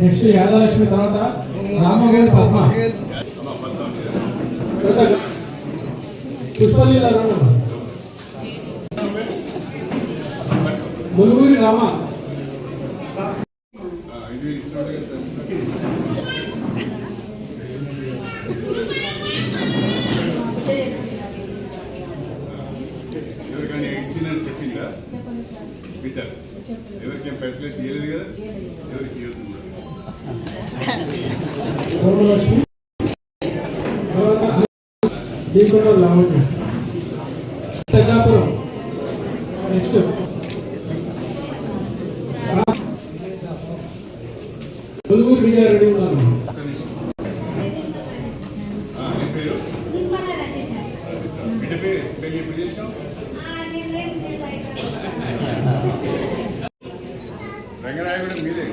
Next Yadalakshmi తర్వాత రామగారి పద్మ. పుష్పలీల ములుగురి రామ. చెప్పిందా? బిడ్డ ఎవరికేం ఫెసిలిటీ ఇవ్వలేదు కదా? ఎవరికి ఇవ్వదు నెక్స్ట్ ములుగురు విజయారెడ్డి ఉన్నారు రంగనాయకుడు మీదే.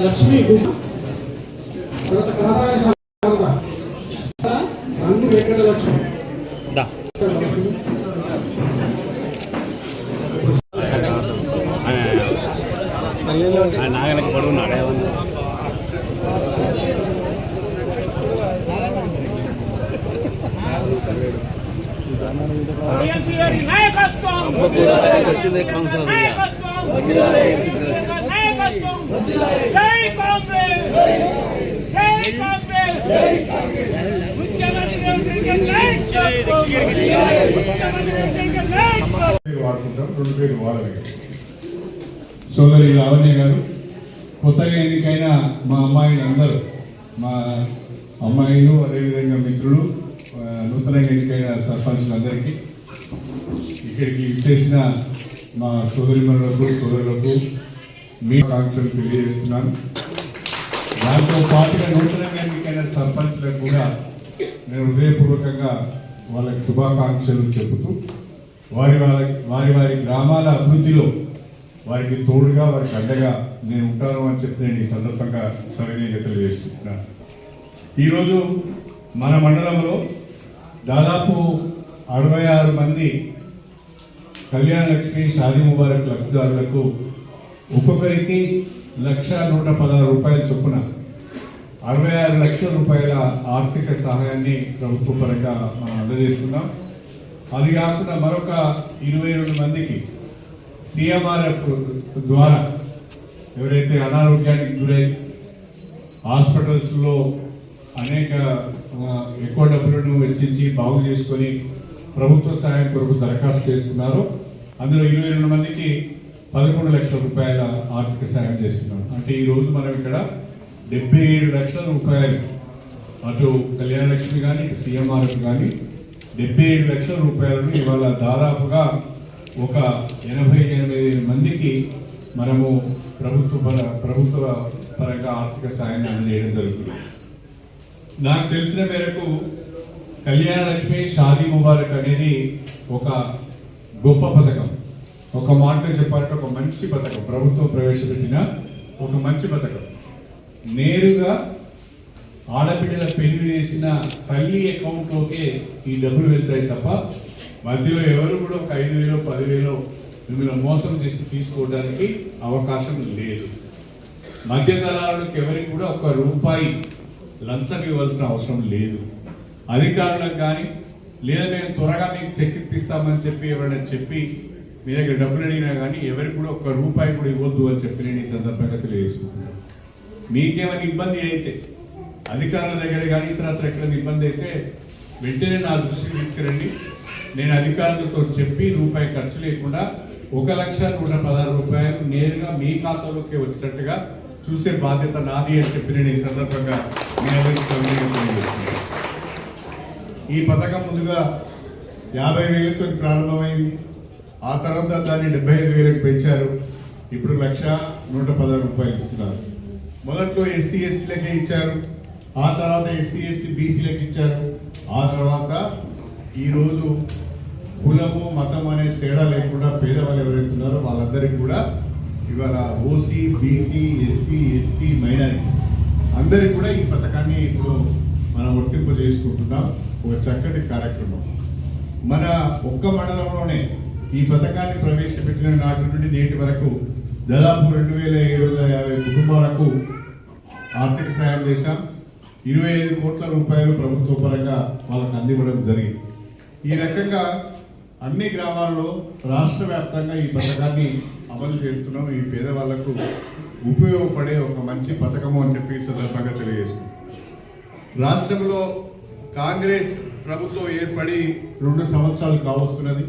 లక్ష్మి తర్వాత కనసాగ శారద రంగు వెంకట లక్ష్మి ఏమన్నా బిఎన్పిఆర్ నాయకత్వం వచ్చింది కౌన్సిలర్ పేరు వాడుకుంటాం రెండు పేర్లు వాడలేదు సోదరి లావణ్య గారు కొత్తగా ఎన్నికైన మా అమ్మాయిలు అందరూ మా అమ్మాయిలు అదేవిధంగా మిత్రులు నూతనంగా ఎన్నికైన సర్పంచులందరికీ ఇక్కడికి ఇచ్చేసిన మా సోదరిమణులకు సోదరులకు మీ ఆకాంక్షలు తెలియజేస్తున్నాను. దాంతో పాటుగా నూతనంగా ఎన్నికైన సర్పంచ్లకు కూడా నేను హృదయపూర్వకంగా వాళ్ళకి శుభాకాంక్షలు చెబుతూ వారి వారి వారి వారి గ్రామాల అభివృద్ధిలో వారికి తోడుగా వారికి అండగా నేను ఉంటాను అని చెప్పి నేను ఈ సందర్భంగా సవినీయంగా తెలియజేస్తున్నాను. ఈరోజు మన మండలంలో దాదాపు అరవై ఆరు మంది కళ్యాణ లక్ష్మి షాదీ ముబారక్ లబ్ధిదారులకు ఒక్కొక్కరికి లక్ష నూట పదహారు రూపాయల చొప్పున అరవై ఆరు లక్షల రూపాయల ఆర్థిక సహాయాన్ని ప్రభుత్వ పరంగా మనం అందజేస్తున్నాం. అది కాకుండా మరొక ఇరవై రెండు మందికి సిఎంఆర్ఎఫ్ ద్వారా ఎవరైతే అనారోగ్యానికి గురై హాస్పిటల్స్లో అనేక ఎక్కువ డబ్బులను వెచ్చించి బాగు చేసుకొని ప్రభుత్వ సహాయం కొరకు దరఖాస్తు చేసుకున్నారో. అందులో ఇరవై రెండు మందికి పదకొండు లక్షల రూపాయల ఆర్థిక సహాయం చేస్తున్నాం అంటే ఈ రోజు మనం ఇక్కడ డెబ్బై ఏడు లక్షల రూపాయలు అటు కళ్యాణ లక్ష్మి కానీ ఇటు సీఎంఆర్ఎఫ్ కానీ డెబ్బై ఏడు లక్షల రూపాయలను ఇవాళ దాదాపుగా ఒక ఎనభై ఎనభై మందికి మనము ప్రభుత్వ పర ప్రభుత్వ పరంగా ఆర్థిక సాయాన్ని అందజేయడం జరుగుతుంది. నాకు తెలిసిన మేరకు కళ్యాణ లక్ష్మి షాదీ ముబారక్ అనేది ఒక గొప్ప పథకం. ఒక మాటలో చెప్పాలంటే ఒక మంచి పథకం. ప్రభుత్వం ప్రవేశపెట్టిన ఒక మంచి పథకం. నేరుగా ఆడబిడ్డల పెళ్ళి చేసిన తల్లి అకౌంట్లోకే ఈ డబ్బులు వెళ్తాయి తప్ప మధ్యలో ఎవరు కూడా ఒక ఐదు వేలు పదివేలు మిమ్మల్ని మోసం చేసి తీసుకోవడానికి అవకాశం లేదు. మధ్య దళాలకు ఎవరికి కూడా ఒక రూపాయి లంచం ఇవ్వాల్సిన అవసరం లేదు. అధికారులకు కానీ లేదా మేము త్వరగా మీకు చెక్ ఇప్పిస్తామని చెప్పి ఎవరైనా చెప్పి మీ దగ్గర డబ్బులు అడిగినా కానీ ఎవరికి కూడా ఒక్క రూపాయి కూడా ఇవ్వద్దు అని చెప్పి నేను ఈ సందర్భంగా తెలియజేసుకుంటున్నాను మీకేమైనా ఇబ్బంది అయితే అధికారుల దగ్గర కానీ ఇతరత్ర ఎక్కడ ఇబ్బంది అయితే వెంటనే నా దృష్టికి తీసుకురండి నేను అధికారులతో చెప్పి రూపాయి ఖర్చు లేకుండా ఒక లక్ష నూట పదహారు రూపాయలు నేరుగా మీ ఖాతాలోకి వచ్చినట్టుగా చూసే బాధ్యత నాది అని చెప్పి నేను ఈ సందర్భంగా మీ అందరికీ తెలియజేస్తున్నాను. ఈ పథకం ముందుగా యాభై వేలతో ప్రారంభమైంది. ఆ తర్వాత దాన్ని డెబ్బై ఐదు వేలకు పెంచారు. ఇప్పుడు లక్ష నూట పదహారు రూపాయలు ఇస్తున్నారు. మొదట్లో ఎస్సీ ఎస్టీలకే ఇచ్చారు. ఆ తర్వాత ఎస్సీ ఎస్టీ బీసీలకు ఇచ్చారు. ఆ తర్వాత ఈరోజు కులము మతం అనే తేడా లేకుండా పేదవాళ్ళు ఎవరైతే ఉన్నారో వాళ్ళందరికీ కూడా ఇవాళ OC BC SC ST minority అందరికీ కూడా ఈ పథకాన్ని ఇప్పుడు మనం వర్తింపజేసుకుంటున్నాం. ఒక చక్కటి కార్యక్రమం. మన ఒక్క మండలంలోనే ఈ పథకాన్ని ప్రవేశపెట్టిన నాటి నుండి నేటి వరకు దాదాపు రెండు వేల ఏడు వందల యాభై కుటుంబాలకు ఆర్థిక సాయం చేశాం. ఇరవై ఐదు కోట్ల రూపాయలు ప్రభుత్వ పరంగా వాళ్ళకు అందివ్వడం జరిగింది. ఈ రకంగా అన్ని గ్రామాల్లో రాష్ట్ర వ్యాప్తంగా ఈ పథకాన్ని అమలు చేస్తున్నాం. ఈ పేదవాళ్ళకు ఉపయోగపడే ఒక మంచి పథకము అని చెప్పి సందర్భంగా తెలియజేస్తున్నాం. రాష్ట్రంలో కాంగ్రెస్ ప్రభుత్వం ఏర్పడి రెండు సంవత్సరాలు కావస్తున్నది.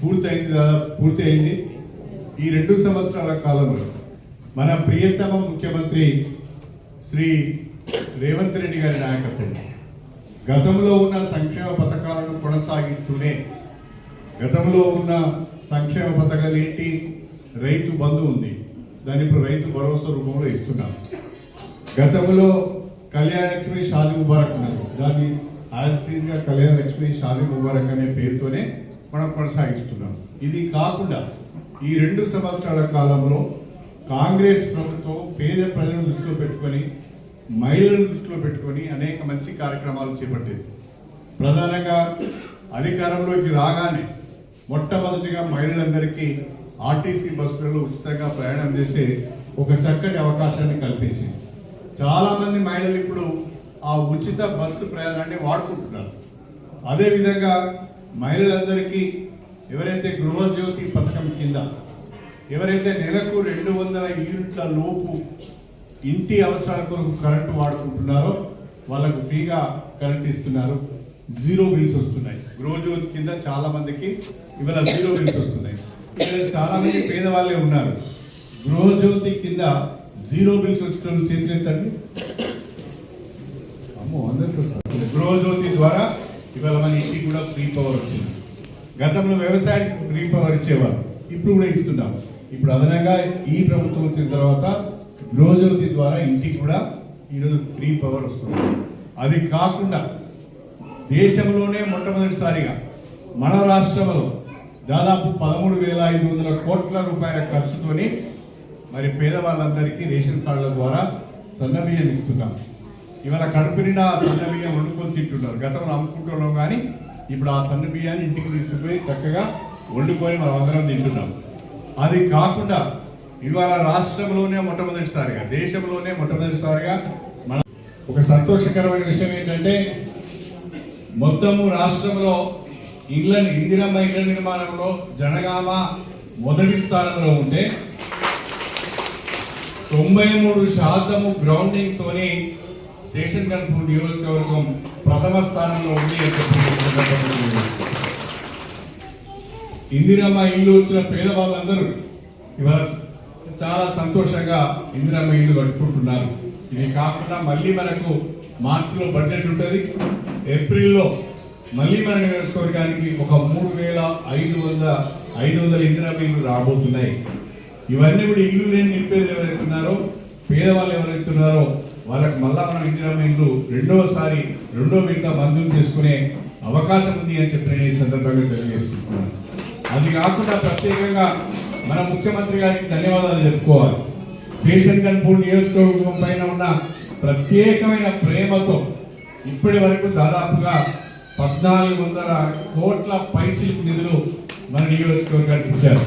పూర్తయింది దాదాపు పూర్తి అయింది ఈ రెండు సంవత్సరాల కాలంలో మన ప్రియతమ ముఖ్యమంత్రి శ్రీ రేవంత్ రెడ్డి గారి నాయకత్వం గతంలో ఉన్న సంక్షేమ పథకాలను కొనసాగిస్తూనే గతంలో ఉన్న సంక్షేమ పథకాలు ఏంటి? రైతు బంధు ఉంది. దాన్ని ఇప్పుడు రైతు భరోసా రూపంలో ఇస్తున్నాం. గతంలో కళ్యాణ లక్ష్మి షాది ముబారక్ ఉన్నది. దాన్ని యాజ్గా కళ్యాణ లక్ష్మి షాది ముబారక్ అనే పేరుతోనే మనం కొనసాగిస్తున్నాం. ఇది కాకుండా ఈ రెండు సంవత్సరాల కాలంలో కాంగ్రెస్ ప్రభుత్వం పేద ప్రజలను దృష్టిలో పెట్టుకొని మహిళలను దృష్టిలో పెట్టుకొని అనేక మంచి కార్యక్రమాలు చేపట్టేది. ప్రధానంగా అధికారంలోకి రాగానే మొట్టమొదటిగా మహిళలందరికీ ఆర్టీసీ బస్సులలో ఉచితంగా ప్రయాణం చేసే ఒక చక్కటి అవకాశాన్ని కల్పించింది. చాలా మంది మహిళలు ఇప్పుడు ఆ ఉచిత బస్సు ప్రయాణాన్ని వాడుకుంటున్నారు. అదేవిధంగా మహిళలందరికీ ఎవరైతే గృహజ్యోతి పథకం కింద ఎవరైతే నెలకు రెండు వందల యూనిట్ల లోపు ఇంటి అవసరాల కొరకు కరెంటు వాడుకుంటున్నారో వాళ్ళకు ఫ్రీగా కరెంట్ ఇస్తున్నారు. జీరో బిల్స్ వస్తున్నాయి. గృహజ్యోతి కింద చాలా మందికి ఇవాళ జీరో బిల్స్ వస్తున్నాయి. చాలామంది చాలా మంది పేదవాళ్ళే ఉన్నారు. గృహజ్యోతి కింద జీరో బిల్స్ వచ్చిన చేతులెత్తండి అమ్మో అందరికీ గృహజ్యోతి ద్వారా ఇవాళ మన ఇంటికి కూడా ఫ్రీ పవర్ వచ్చింది. గతంలో వ్యవసాయానికి ఫ్రీ పవర్ ఇచ్చేవారు. ఇప్పుడు కూడా ఇస్తున్నాం ఇప్పుడు అదనంగా ఈ ప్రభుత్వం వచ్చిన తర్వాత గృహజ్యోతి ద్వారా ఇంటికి కూడా ఈరోజు ఫ్రీ పవర్ వస్తుంది. అది కాకుండా దేశంలోనే మొట్టమొదటిసారిగా మన రాష్ట్రంలో దాదాపు పదమూడు వేల ఐదు వందల కోట్ల రూపాయల ఖర్చుతోని మరి పేదవాళ్ళందరికీ రేషన్ కార్డుల ద్వారా సన్నబియ్యం ఇస్తున్నాం. ఇవాళ కడుపు నిండా సన్నబియ్యం వండుకొని తింటున్నారు. గతంలో అమ్ముకుంటున్నాం కానీ ఇప్పుడు ఆ సన్న బియ్యాన్ని ఇంటికి తీసుకుపోయి చక్కగా వండుకొని మనం అందరం తింటున్నాం. అది కాకుండా ఇవాళ రాష్ట్రంలోనే మొట్టమొదటిసారిగా దేశంలోనే మొట్టమొదటిసారిగా మన ఒక సంతోషకరమైన విషయం ఏంటంటే మొత్తము రాష్ట్రంలో ఇండ్ల ఇందిరమ్మ ఇండ్ల నిర్మాణంలో జనగామ మొదటి స్థానంలో ఉంటే తొంభై మూడు శాతము గ్రౌండింగ్ తోనే స్టేషన్ కన్పూర్ నియోజకవర్గం ప్రథమ స్థానంలో ఉంది ఇందిరమ్మ ఇల్లు వచ్చిన పేదవాళ్ళందరూ ఇవాళ చాలా సంతోషంగా ఇందిరమ్మ ఇల్లు కట్టుకుంటున్నారు. ఇది కాకుండా మళ్ళీ మనకు మార్చిలో బడ్జెట్ ఉంటుంది. ఏప్రిల్లో మళ్ళీ మన నియోజకవర్గానికి ఒక మూడు వేల ఐదు వందల ఐదు వందల ఇందిరమ్మ ఇల్లు రాబోతున్నాయి. ఇవన్నీ కూడా ఇల్లు లేని నిరుపేదలు ఎవరైతే ఉన్నారో పేదవాళ్ళు ఎవరైతే ఉన్నారో వాళ్ళకి మళ్ళా మనం ఇందిరమ్మ ఇల్లు రెండవసారి రెండో విడత మంజూరు చేసుకునే అవకాశం ఉంది అని చెప్పి నేను ఈ సందర్భంగా తెలియజేస్తున్నాను. అది కాకుండా ప్రత్యేకంగా మన ముఖ్యమంత్రి గారికి ధన్యవాదాలు చెప్పుకోవాలి. స్టేషన్ కన్పూర్ నియోజకవర్గం పైన ఉన్న ప్రత్యేకమైన ప్రేమతో ఇప్పటి వరకు దాదాపుగా పద్నాలుగు వందల కోట్ల పైచిలకు నిధులు మన నియోజకవర్గానికి ఇచ్చారు.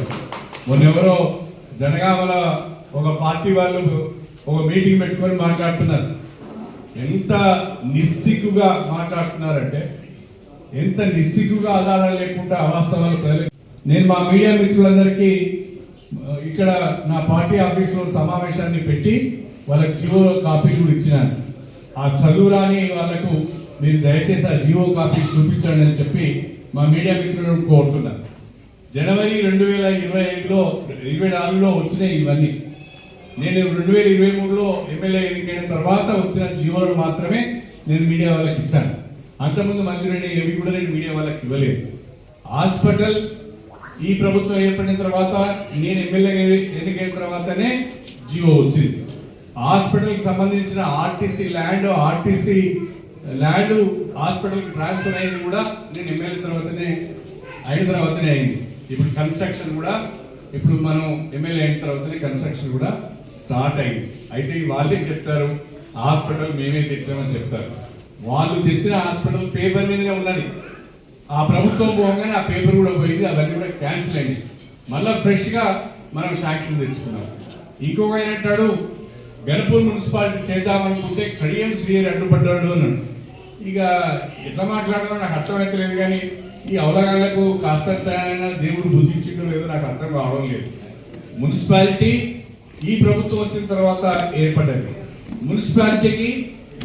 మొన్నెవరో జనగామలో ఒక పార్టీ వాళ్ళు ఒక మీటింగ్ పెట్టుకొని మాట్లాడుతున్నారు. ఎంత నిస్సిగ్గుగా మాట్లాడుతున్నారంటే ఎంత నిస్సిగ్గుగా ఆధారాలు లేకుండా అవాస్తవాలు నేను మా మీడియా మిత్రులందరికీ ఇక్కడ నా పార్టీ ఆఫీస్లో సమావేశాన్ని పెట్టి వాళ్ళకి జియో కాపీలు కూడా ఇచ్చినాను. ఆ చదువురాని వాళ్ళకు మీరు దయచేసి ఆ జియో కాపీ చూపించండి అని చెప్పి మా మీడియా మిత్రులను కోరుతున్నాను. జనవరి రెండు వేల ఇరవై ఐదులో ఇరవై నాలుగులో వచ్చినాయి ఇవన్నీ. నేను రెండు వేల ఇరవై మూడులో ఎమ్మెల్యే ఎన్నికైన తర్వాత వచ్చిన జీవోలు మాత్రమే నేను మీడియా వాళ్ళకి ఇచ్చాను. అంతకుముందు మంత్రి ఏవి కూడా నేను మీడియా వాళ్ళకి ఇవ్వలేదు. హాస్పిటల్ ఈ ప్రభుత్వం ఏర్పడిన తర్వాత నేను ఎమ్మెల్యే ఎన్నికైన తర్వాతనే జియో వచ్చింది. హాస్పిటల్కి సంబంధించిన ఆర్టీసీ ల్యాండ్ ఆర్టీసీ ల్యాండ్ హాస్పిటల్కి ట్రాన్స్ఫర్ అయింది కూడా నేను ఎమ్మెల్యే తర్వాతనే అయిన తర్వాతనే అయింది. ఇప్పుడు కన్స్ట్రక్షన్ కూడా ఇప్పుడు మనం ఎమ్మెల్యే అయిన తర్వాతనే కన్స్ట్రక్షన్ కూడా స్టార్ట్ అయింది. అయితే వాళ్ళే చెప్తారు? హాస్పిటల్ మేమే తెచ్చామని చెప్తారు. వాళ్ళు తెచ్చిన హాస్పిటల్ పేపర్ మీదనే ఉన్నది. ఆ ప్రభుత్వం పోగానే ఆ పేపర్ కూడా పోయింది అవన్నీ కూడా క్యాన్సిల్ అయింది మళ్ళా ఫ్రెష్గా మనం శాంక్షన్ తెచ్చుకున్నాం. ఇంకొక ఆయన అంటాడు గణపూర్ మున్సిపాలిటీ చేద్దామనుకుంటే కడియం శ్రీహరి అడ్డుపడ్డాడు అన్నాడు. ఇక ఎట్లా మాట్లాడాలో నాకు అర్థమైతలేదు కానీ ఈ అవలగాళ్ళకు కాస్త దేవుడు బుద్ధి ఇచ్చిందో లేదో నాకు అర్థం కావడం లేదు. మున్సిపాలిటీ ఈ ప్రభుత్వం వచ్చిన తర్వాత ఏర్పడ్డది. మున్సిపాలిటీకి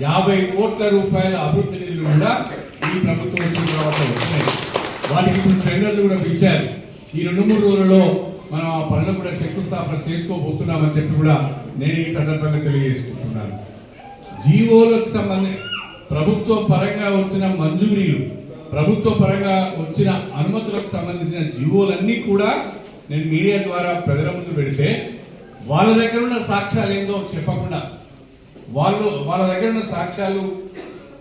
యాభై కోట్ల రూపాయల అభివృద్ధి నిధులు కూడా ఈ ప్రభుత్వం వచ్చిన తర్వాత వచ్చినాయి. వాటికి ఇప్పుడు టెండర్లు కూడా పిలిచారు. ఈ రెండు మూడు రోజులలో మనం ఆ పనులు కూడా శంకుస్థాపన చేసుకోబోతున్నామని చెప్పి కూడా నేను ఈ సందర్భంగా తెలియజేసుకుంటున్నాను. జీవోలకు సంబంధించి ప్రభుత్వ పరంగా వచ్చిన మంజూరీలు ప్రభుత్వ పరంగా వచ్చిన అనుమతులకు సంబంధించిన జీవోలన్నీ కూడా నేను మీడియా ద్వారా ప్రజల ముందు పెడితే వాళ్ళ దగ్గర ఉన్న సాక్ష్యాలు ఏందో చెప్పకుండా వాళ్ళు వాళ్ళ దగ్గర ఉన్న సాక్ష్యాలు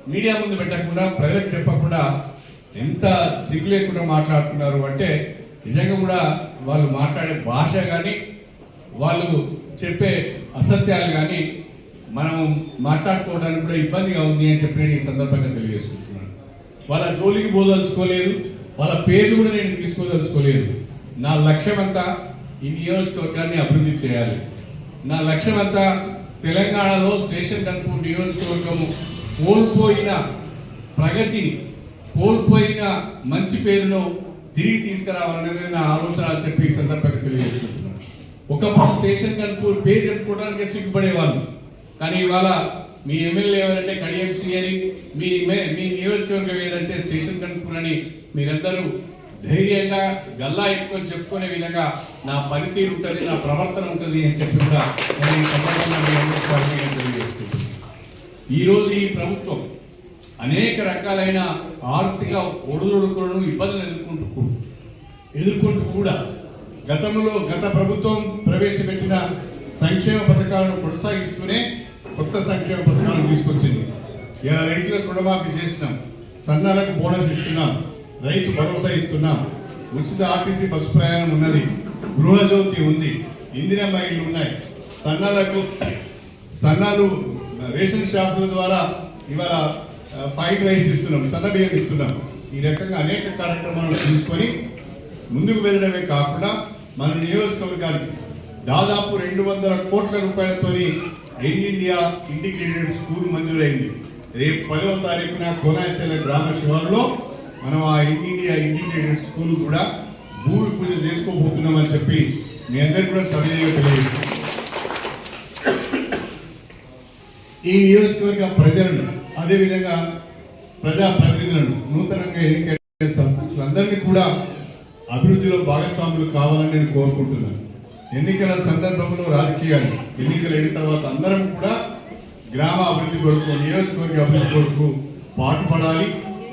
మీడియా ముందు పెట్టకుండా ప్రజలకు చెప్పకుండా ఎంత సిగ్గు లేకుండా మాట్లాడుతున్నారు అంటే నిజంగా కూడా వాళ్ళు మాట్లాడే భాష కానీ వాళ్ళు చెప్పే అసత్యాలు కానీ మనం మాట్లాడుకోవడానికి కూడా ఇబ్బందిగా ఉంది అని చెప్పి ఈ సందర్భంగా తెలియజేసుకుంటున్నాను వాళ్ళ జోలికి పోదలుచుకోలేదు వాళ్ళ పేర్లు కూడా నేను తీసుకోదలుచుకోలేదు. నా లక్ష్యం అంతా ఈ నియోజకవర్గాన్ని అభివృద్ధి చేయాలి. నా లక్ష్యం అంతా తెలంగాణలో స్టేషన్ కనుపు నియోజకవర్గము కోల్పోయిన ప్రగతి కోల్పోయిన మంచి పేరును తిరిగి తీసుకురావాలనేది నా ఆలోచన చెప్పి ఈ సందర్భంగా తెలియజేస్తున్నాను. ఒకప్పుడు స్టేషన్ కనుపూర్ పేరు చెప్పుకోవడానికి సిగ్గుపడేవాళ్ళు. కానీ ఇవాళ మీ ఎమ్మెల్యే ఎవరంటే కడియం శ్రీహరి మీ మే- మీ నియోజకవర్గం ఏదంటే స్టేషన్ కనుక్కునని మీరందరూ ధైర్యంగా గల్లా ఎత్తుకొని చెప్పుకునే విధంగా నా పనితీరు ఉంటుంది నా ప్రవర్తన ఉంటుంది అని చెప్పి కూడా నేను ఈ సందర్భంగా తెలియజేస్తున్నాను. ఈరోజు ఈ ప్రభుత్వం అనేక రకాలైన ఆర్థిక ఒడిదుడుకులను ఇబ్బందులు ఎదుర్కొంటూ ఎదుర్కొంటూ కూడా గతంలో గత ప్రభుత్వం ప్రవేశపెట్టిన సంక్షేమ పథకాలను కొనసాగిస్తూనే కొత్త సంక్షేమ పథకాలను తీసుకొచ్చింది. ఇలా రైతులకు రుణమాఫీ చేసినాం సన్నాలకు బోనస్ ఇస్తున్నాం. రైతు భరోసా ఇస్తున్నాం. ఉచిత ఆర్టీసీ బస్సు ప్రయాణం ఉన్నది. గృహజ్యోతి ఉంది. ఇందిరమ్మ ఇల్లు ఉన్నాయి. సన్నాలకు సన్నాలు రేషన్ షాపుల ద్వారా ఇవాళ ఫైట్ రైస్ ఇస్తున్నాం. సన్న బియ్యం ఇస్తున్నాం. ఈ రకంగా అనేక కార్యక్రమాలను తీసుకొని ముందుకు వెళ్ళడమే కాకుండా మన నియోజకవర్గానికి దాదాపు రెండు వందల కోట్ల రూపాయలతోని యంగ్ ఇండియా ఇంటిగ్రేటెడ్ స్కూల్ మంజూరైంది. రేపు పదవ తారీఖున కోనాచల గ్రామ శివారులో మనం ఆ యంగ్ ఇండియా ఇంటిగ్రేటెడ్ స్కూల్ కూడా భూమి పూజ చేసుకోబోతున్నామని చెప్పి మీ అందరికీ కూడా సవినయంగా తెలియజేస్తాం ఈ నియోజకవర్గ ప్రజలను అదేవిధంగా ప్రజాప్రతినిధులను నూతనంగా ఎన్నికైన సర్పంచులందరినీ కూడా అభివృద్ధిలో భాగస్వాములు కావాలని నేను కోరుకుంటున్నాను. ఎన్నికల సందర్భంలో రాజకీయాలు ఎన్నికలు అయిన తర్వాత అందరం కూడా గ్రామ అభివృద్ధి కొరకు నియోజకవర్గ అభివృద్ధి కొరకు పాటుపడాలి.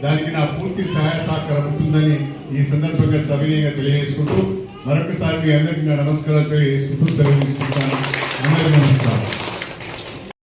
దానికి నా పూర్తి సహాయ సహకారం ఉంటుందని ఈ సందర్భంగా సవినయంగా తెలియజేసుకుంటూ మరొకసారి మీ అందరికీ నా నమస్కారాలు తెలియజేసుకుంటూ సెలవు తీసుకుంటాను. అందరికీ నమస్కారం.